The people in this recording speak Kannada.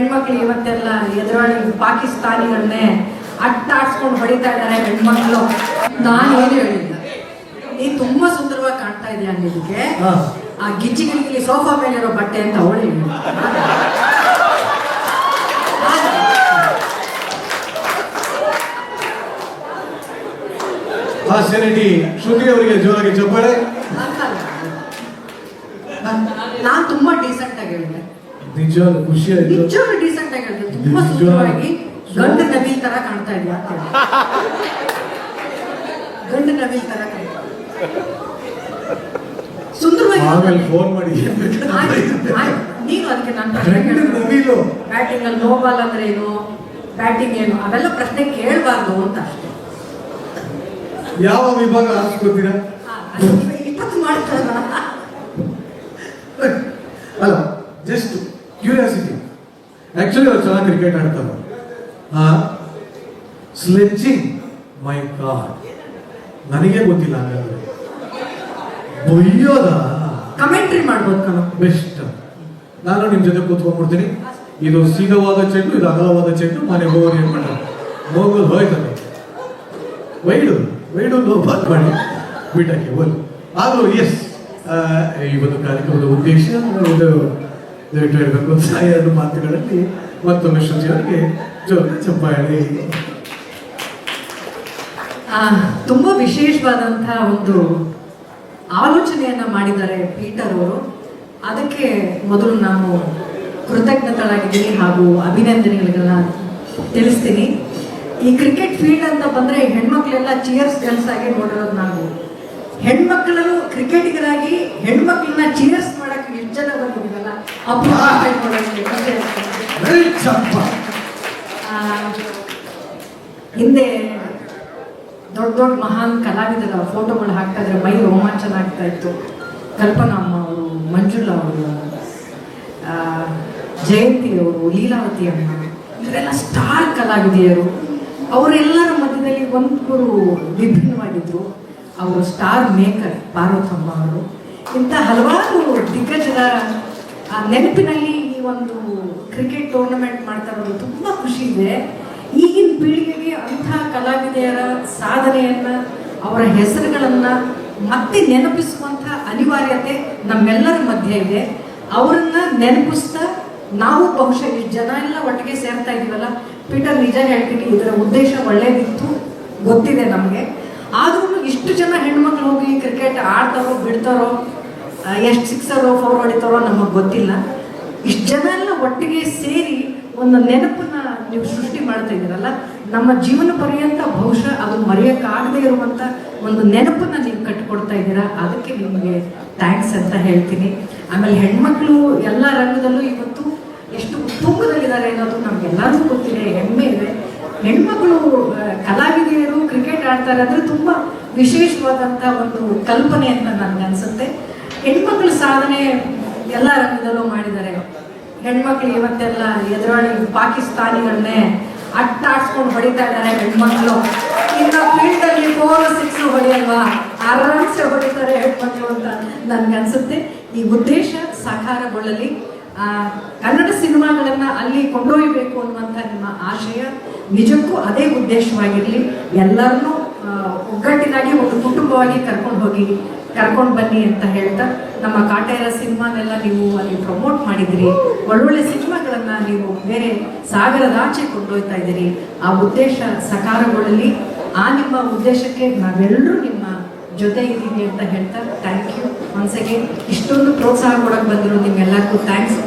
ಹೆಣ್ಮಕ್ಳು ಇವತ್ತೆಲ್ಲ ಎದುರಾಳಿ ಪಾಕಿಸ್ತಾನಿಗಳನ್ನೇ ಅಟ್ಟಾಡ್ಸ್ಕೊಂಡು ಹೊಡಿತಾ ಇದ್ದಾರೆ ಹೆಣ್ಮಕ್ಳು. ನಾನು ಏನು ಹೇಳಿಲ್ಲ. ನೀ ತುಂಬಾ ಸುಂದರವಾಗಿ ಕಾಣ್ತಾ ಇದೆಯಾ ಹಾ. ಆ ಗಿಜ್ಜಿ ಗಿಲಿಗಿಲಿ ಸೋಫಾ ಮೇಲಿರೋ ಬಟ್ಟೆ ಅಂತ ಅವಳು ಹೇಳಿ ಹಾಸ್ಯ ಶ್ರುತಿ ಅವರಿಗೆ ಜೋರಾಗಿ ಚಪ್ಪಾಳೆ. ನಾನು ತುಂಬಾ ಡೀಸೆಂಟ್ ಆಗಿ ಹೇಳಿದೆ. ನಿಜವಾದ ಖುಷಿ ಆಯ್ತು. ನಿಜವಾಗ್ಲೂ ಡೀಸೆಂಟ್ ಆಗಿ ತುಂಬಾ ನಿಜವಾಗ್ಲೂ. ಸುಂದರವಾಗಿ ಗಂಡು ನವಿಲ್ ತರ ಕಾಣ್ತಾ ಇದ್ಯಾ. ಗಂಡು ನವಿಲ್ ತರ ಕಾಣ್ತಾ ಸುಂದರವಾಗಿ ಆಮೇಲೆ ಫೋನ್ ಮಾಡಿ ಆಯ್ತು, ಆಯ್ತು. ನೀನು ಅದಕ್ಕೆ ನಾನು ಪ್ರಶ್ನೆ ಕೇಳ್ತೀನಿ. ನವಿಲು. ಬ್ಯಾಟಿಂಗ್ ಅಲ್ಲಿ ನೋ ಬಾಲ್ ಅಂದ್ರೆ ಏನು? ಬ್ಯಾಟಿಂಗ್ ಏನು? ಅವೆಲ್ಲ ಪ್ರಶ್ನೆ ಕೇಳಬಾರ್ದು ಅಂತ ಅಷ್ಟೇ. ಯಾವ ವಿಭಾಗ ಆರಿಸ್ಕೊತೀರಾ ಆ, ಇಪ್ಪತ್ತು ಮಾಡ್ತಾರ ಅಲ್ಲ ಆಕ್ಚುಲಿ ಅವ್ರು ಚೆನ್ನಾಗಿ ಕ್ರಿಕೆಟ್ ಆಡ್ತಾರೆ. ಸ್ಲೆಚಿಂಗ್ ಸ್ಲೆಡ್ಜಿಂಗ್ ಮೈ ಗಾಡ್ ನನಗೆ ಗೊತ್ತಿಲ್ಲ ಹಾಗಾದ್ರೆ. ಬೊಯ್ಯೋದ? ಕಮೆಂಟ್ರಿ ಮಾಡ್ಬೋದು ಕಣ. ಬೆಸ್ಟ್. ನಾನು ನಿಮ್ಮ ಜೊತೆ ಕೂತ್ಕೊಂಡ್ಬಿಡ್ತೀನಿ. ಇದು ಸೀದವಾದ ಚೆಂಡು ಇದು ಅಗಲವಾದ ಚೆಂಡು ಮನೆ ಹೋಗಿ ಅನ್ಬಿಟ್ರೆ ಹೋಗೋದು ಹೋಯ್ತಾರೆ. ವೈಡು ವೈಡು ನೋ ಬಾತ್ ಮಾಡಿ. ಬಿಟ್ಟಕ್ಕೆ ಹೋಗಿ ಆದರೂ ಎಸ್ ಈ ಒಂದು ಕಾರ್ಯಕ್ರಮದ ಉದ್ದೇಶ ಇದು ಹೇಳಬೇಕು ಅಂತ ಎರಡು ಮಾತುಗಳಲ್ಲಿ ಮತ್ತೊಮ್ಮೆ ಶ್ರುತಿಯವರಿಗೆ ಜೋರು ಚಪ್ಪಾಳೆ. ತುಂಬಾ ವಿಶೇಷವಾದಂತಹ ಒಂದು ಆಲೋಚನೆಯನ್ನ ಮಾಡಿದ್ದಾರೆ ಪೀಟರ್ ಅವರು. ಅದಕ್ಕೆ ಮೊದಲು ನಾನು ಕೃತಜ್ಞತಳಾಗಿದ್ದೀನಿ ಹಾಗೂ ಅಭಿನಂದನೆಗಳನ್ನ ತಿಳಿಸ್ತೀನಿ. ಈ ಕ್ರಿಕೆಟ್ ಫೀಲ್ಡ್ ಅಂತ ಬಂದ್ರೆ ಹೆಣ್ಮಕ್ಳೆಲ್ಲ ಚಿಯರ್ಸ್ ಕೆಲಸಾಗಿ ನೋಡಿರೋದು ನಾವು ಹೆಣ್ಮಕ್ಳನ್ನು ಕ್ರಿಕೆಟಿಗರಾಗಿ ಹೆಣ್ಮಕ್ಳನ್ನ ಚಿಯರ್ಸ್ ಮಾಡಕ್ಕೆ ಎಷ್ಟು ಜನ ಬಂದಿದ್ದೀವಲ್ಲ ಆ, ಹಿಂದೆ ದೊಡ್ಡ ದೊಡ್ಡ ಮಹಾನ್ ಕಲಾವಿದರ ಫೋಟೋಗಳು ಹಾಕ್ತಾ ಇದ್ರೆ ಮೈ ರೋಮಾಂಚನ ಆಗ್ತಾ ಇತ್ತು. ಕಲ್ಪನಾ ಅಮ್ಮ ಅವರು ಮಂಜುಳಾ ಅವರು ಜಯಂತಿ ಅವರು ಲೀಲಾವತಿ ಅಮ್ಮ ಇವರೆಲ್ಲ ಸ್ಟಾರ್ ಕಲಾವಿದೆಯರು. ಅವರೆಲ್ಲರ ಮಧ್ಯದಲ್ಲಿ ಒಂದ್ಕೂರು ವಿಭಿನ್ನವಾಗಿದ್ರು. ಅವರು ಸ್ಟಾರ್ ಮೇಕರ್ ಪಾರ್ವತಮ್ಮ ಅವರು ಇಂಥ ಹಲವಾರು ದಿಗ್ಗಜರ ನೆನಪಿನಲ್ಲಿ ಈ ಒಂದು ಕ್ರಿಕೆಟ್ ಟೂರ್ನಮೆಂಟ್ ಮಾಡ್ತಾ ಇರೋದು ತುಂಬ ಖುಷಿ ಇದೆ. ಈಗಿನ ಪೀಳಿಗೆಗೆ ಅಂಥ ಕಲಾವಿದೆಯರ ಸಾಧನೆಯನ್ನ, ಅವರ ಹೆಸರುಗಳನ್ನ ಮತ್ತೆ ನೆನಪಿಸುವಂಥ ಅನಿವಾರ್ಯತೆ ನಮ್ಮೆಲ್ಲರ ಮಧ್ಯೆ ಇದೆ. ಅವರನ್ನ ನೆನಪಿಸ್ತಾ ನಾವು ಬಹುಶಃ ಇಷ್ಟು ಜನ ಎಲ್ಲ ಒಟ್ಟಿಗೆ ಸೇರ್ತಾ ಇದೀವಲ್ಲ. ಪೀಟರ್ ನಿಜ ಹೇಳ್ತೀನಿ, ಇದರ ಉದ್ದೇಶ ಒಳ್ಳೇದಿತ್ತು, ಗೊತ್ತಿದೆ ನಮಗೆ. ಆದ್ರೂ ಇಷ್ಟು ಜನ ಹೆಣ್ಮಕ್ಳು ಹೋಗಿ ಕ್ರಿಕೆಟ್ ಆಡ್ತಾರೋ, ಬಿಡ್ತಾರೋ ಎಷ್ಟು ಸಿಕ್ಸರೋ ಫೋರ್ ಹೊಡಿತಾರೋ ನಮಗೆ ಗೊತ್ತಿಲ್ಲ. ಇಷ್ಟು ಜನ ಎಲ್ಲ ಒಟ್ಟಿಗೆ ಸೇರಿ ಒಂದು ನೆನಪನ್ನ ನೀವು ಸೃಷ್ಟಿ ಮಾಡ್ತಾ ಇದ್ದೀರಲ್ಲ, ನಮ್ಮ ಜೀವನ ಪರ್ಯಂತ ಬಹುಶಃ ಅದು ಮರೆಯೋಕ್ಕಾಗದೇ ಇರುವಂತ ಒಂದು ನೆನಪನ್ನ ನೀವು ಕಟ್ಟಿಕೊಡ್ತಾ ಇದ್ದೀರಾ, ಅದಕ್ಕೆ ನಿಮಗೆ ಥ್ಯಾಂಕ್ಸ್ ಅಂತ ಹೇಳ್ತೀನಿ. ಆಮೇಲೆ ಹೆಣ್ಮಕ್ಳು ಎಲ್ಲ ರಂಗದಲ್ಲೂ ಇವತ್ತು ಎಷ್ಟು ಉತ್ತುಂಗದಲ್ಲಿದ್ದಾರೆ ಅನ್ನೋದು ನಮ್ಗೆಲ್ಲರಿಗೂ ಗೊತ್ತಿದೆ, ಹೆಮ್ಮೆ ಇದೆ. ಹೆಣ್ಮಕ್ಳು ಕಲಾವಿದೆಯರು ಆಡ್ತಾರೆ ಅಂದ್ರೆ ತುಂಬಾ ವಿಶೇಷವಾದಂತ ಒಂದು ಕಲ್ಪನೆ ಅಂತ ನನ್ಗೆ ಅನ್ಸುತ್ತೆ. ಹೆಣ್ಮಕ್ಳು ಸಾಧನೆ ಎಲ್ಲ ರಂಗದಲ್ಲೂ ಮಾಡಿದ್ದಾರೆ. ಹೆಣ್ಮಕ್ಳು ಇವತ್ತೆಲ್ಲ ಎದುರಾಳಿ ಪಾಕಿಸ್ತಾನಿಗಳನ್ನೇ ಅಟ್ಟಾಡ್ಸ್ಕೊಂಡು ಹೊಡಿತಾ ಇದ್ದಾರೆ ಹೆಣ್ಮಕ್ಳು. ಇನ್ನ ಫೀಲ್ಡ್ ಅಲ್ಲಿ ಫೋರ್ ಸಿಕ್ಸ್ ಹೊಡೆಯಲ್ವಾ? ಆರಾಮ್ಸೆ ಹೊಡಿತಾರೆ ಹೆಣ್ಮಕ್ಳು ಅಂತ ನನ್ಗೆ ಅನ್ಸುತ್ತೆ. ಈ ಉದ್ದೇಶ ಸಾಕಾರಗೊಳ್ಳಲಿ. ಕನ್ನಡ ಸಿನಿಮಾಗಳನ್ನ ಅಲ್ಲಿ ಕೊಂಡೊಯ್ಯಬೇಕು ಅನ್ನುವಂಥ ನಿಮ್ಮ ಆಶಯ ನಿಜಕ್ಕೂ ಅದೇ ಉದ್ದೇಶವಾಗಿರಲಿ. ಎಲ್ಲರನ್ನೂ ಒಗ್ಗಟ್ಟಿನಾಗಿ ಒಂದು ಕುಟುಂಬವಾಗಿ ಕರ್ಕೊಂಡು ಹೋಗಿ, ಕರ್ಕೊಂಡು ಬನ್ನಿ ಅಂತ ಹೇಳ್ತಾ ನಮ್ಮ ಕಾಟೇರ ಸಿನಿಮಾನೆಲ್ಲ ನೀವು ಅಲ್ಲಿ ಪ್ರಮೋಟ್ ಮಾಡಿದಿರಿ. ಒಳ್ಳೊಳ್ಳೆ ಸಿನಿಮಾಗಳನ್ನ ನೀವು ಬೇರೆ ಸಾಗರದಾಚೆ ಕೊಂಡೊಯ್ತಾ ಇದ್ದೀರಿ. ಆ ಉದ್ದೇಶ ಸಕಾರಗೊಳ್ಳಲಿ. ಆ ನಿಮ್ಮ ಉದ್ದೇಶಕ್ಕೆ ನಾವೆಲ್ಲರೂ ನಿಮ್ಮ ಜೊತೆ ಇದ್ದೀವಿ ಅಂತ ಹೇಳ್ತಾ ಥ್ಯಾಂಕ್ ಯು ಒನ್ಸ್ ಅಗೇನ್ ಇಷ್ಟೊಂದು ಪ್ರೋತ್ಸಾಹ ಕೊಡಕ್ಕೆ ಬಂದಿರೋ ನಿಮ್ಮೆಲ್ಲರಿಗೂ ಥ್ಯಾಂಕ್ಸ್